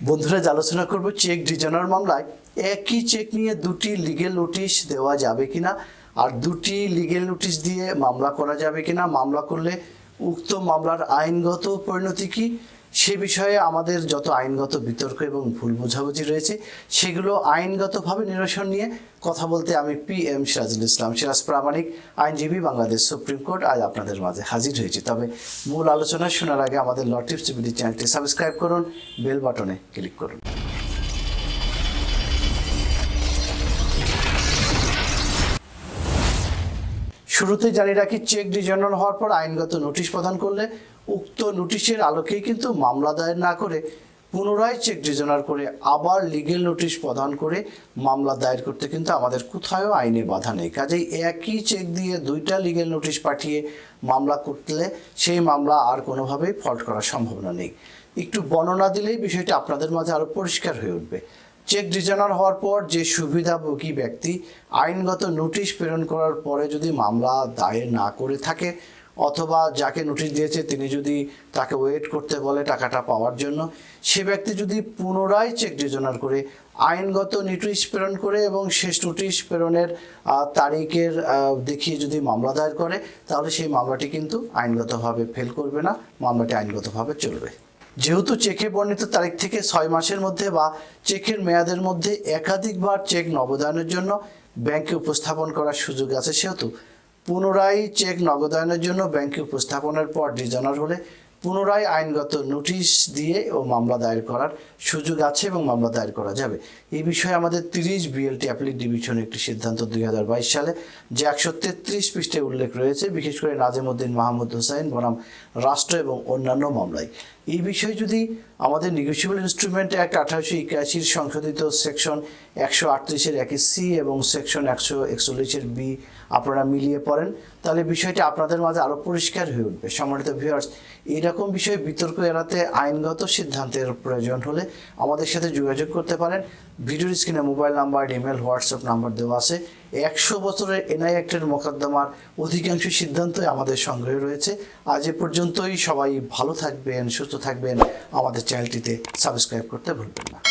বন্ধুরা আলোচনা করব চেক ডিজনার মামলায় একই চেক নিয়ে দুটি লিগেল নোটিশ দেওয়া যাবে কিনা আর দুটি লিগেল নোটিশ দিয়ে মামলা করা যাবে কিনা। মামলা করলে উক্ত মামলার আইনগত পরিণতি কি? সে বিষয়ে আমাদের যত আইনগত বিতর্ক এবং ভুল বোঝাবুঝি রয়েছে, সেগুলো আইনগতভাবে নিরসন নিয়ে কথা বলতে আমি পি এম সিরাজুল ইসলাম সিরাজ প্রামাণিক, আইনজীবী বাংলাদেশ সুপ্রিম কোর্ট আজ আপনাদের মাঝে হাজির হয়েছি। তবে মূল আলোচনা শোনার আগে আমাদের লটিপস টিভি চ্যানেলটি সাবস্ক্রাইব করুন, বেল বাটনে ক্লিক করুন। শুরুতে জানিয়ে রাখি চেক ডিজাইনার হওয়ার পর আইনগত নোটিশ প্রদান করলে উক্ত নোটিশের আলোকেই কিন্তু মামলা দায়ের না করে পুনরায় চেক ডিজাইনার করে আবার লিগেল নোটিশ প্রদান করে মামলা দায়ের করতে কিন্তু আমাদের কোথাও আইনে বাধা নেই। কাজেই একই চেক দিয়ে দুইটা লিগেল নোটিশ পাঠিয়ে মামলা করলে সেই মামলা আর কোনোভাবেই ফল্ট করার সম্ভাবনা নেই। একটু বর্ণনা দিলেই বিষয়টি আপনাদের মাঝে আরও পরিষ্কার হয়ে উঠবে। চেক ডিজাইনার হওয়ার পর যে সুবিধাভোগী ব্যক্তি আইনগত নোটিশ প্রেরণ করার পরে যদি মামলা দায়ের না করে থাকে অথবা যাকে নোটিশ দিয়েছে তিনি যদি তাকে ওয়েট করতে বলে টাকাটা পাওয়ার জন্য, সে ব্যক্তি যদি পুনরায় চেক ডিজাইনার করে, আইনগত নোটিশ প্রেরণ করে এবং শেষ নোটিশ প্রেরণের তারিখের দেখিয়ে যদি মামলা দায়ের করে, তাহলে সেই মামলাটি কিন্তু আইনগতভাবে ফেল করবে না, মামলাটি আইনগতভাবে চলবে। যেহেতু চেকে বর্ণিত তারিখ থেকে ছয় মাসের মধ্যে বা চেকের মেয়াদের মধ্যে একাধিকবার চেক নগদায়নের জন্য ব্যাংকে উপস্থাপন করার সুযোগ আছে সেহেতু পুনরায় চেক নগদায়নের জন্য ব্যাংকে উপস্থাপনের পর ডিজাইনার হলে পুনরায় আইনগত নোটিশ দিয়ে ও মামলা দায়ের করার সুযোগ আছে এবং মামলা দায়ের করা যাবে। এই বিষয়ে আমাদের তিরিশ বিএলটি অ্যাপ্লিক ডিভিশনে একটি সিদ্ধান্ত দুই হাজার বাইশ সালে, যে একশো তেত্রিশ পৃষ্ঠে উল্লেখ রয়েছে, বিশেষ করে নাজিমুদ্দিন, মাহমুদ হোসাইন বনাম রাষ্ট্র এবং অন্যান্য মামলায়। এই বিষয়ে যদি আমাদের নিগোসিয়েবল ইনস্ট্রুমেন্ট অ্যাক্ট আঠারোশো একাশির সংশোধিত সেকশন একশো আটত্রিশের একই সি এবং সেকশন একশো একচল্লিশের বি আপনারা মিলিয়ে পড়েন, তাহলে বিষয়টি আপনাদের মাঝে আরও পরিষ্কার হয়ে উঠবে। সম্মানিত ভিউয়ার্স এইরকম বিষয়ে বিতর্ক এড়াতে আইনগত সিদ্ধান্তের প্রয়োজন হলে আমাদের সাথে যোগাযোগ করতে পারেন। ভিডিওর স্ক্রিনে mobile number email WhatsApp number দেওয়া আছে। একশো বছরের এনআই অ্যাক্টের মোকদ্দমার অধিকাংশ সিদ্ধান্তই আমাদের সংগ্রহে রয়েছে। আজ এ পর্যন্তই, সবাই ভালো থাকবেন, সুস্থ থাকবেন। আমাদের চ্যানেলটিতে সাবস্ক্রাইব করতে ভুলবেন না।